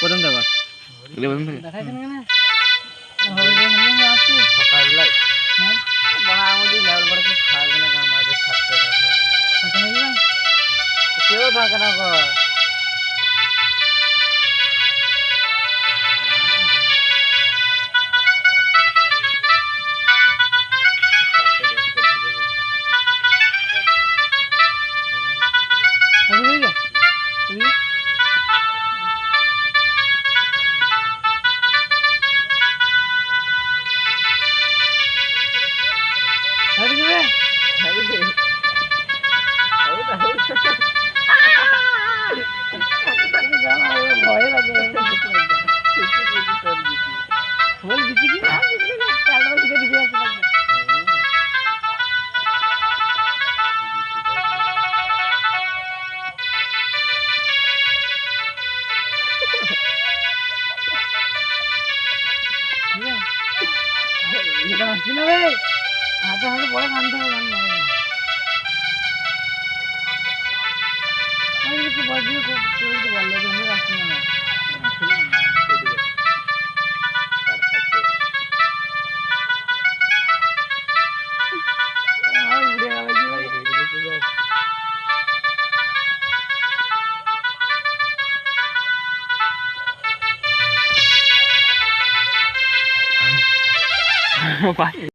প্রথম দেখো। এগুলো প্রথম থেকে? সকালবেলায় হ্যাঁ। বড় আমাদের লেভেল বড় থাকবে না আমাদের থাকতে কেউ থাকে না বল দিচ্ছি কি? না কালো দিকে দিকে আছে এটা আসছি না রে হাতে হাতে বড় কানতে হবে গান মারা বললে যে আসছি না। Bye.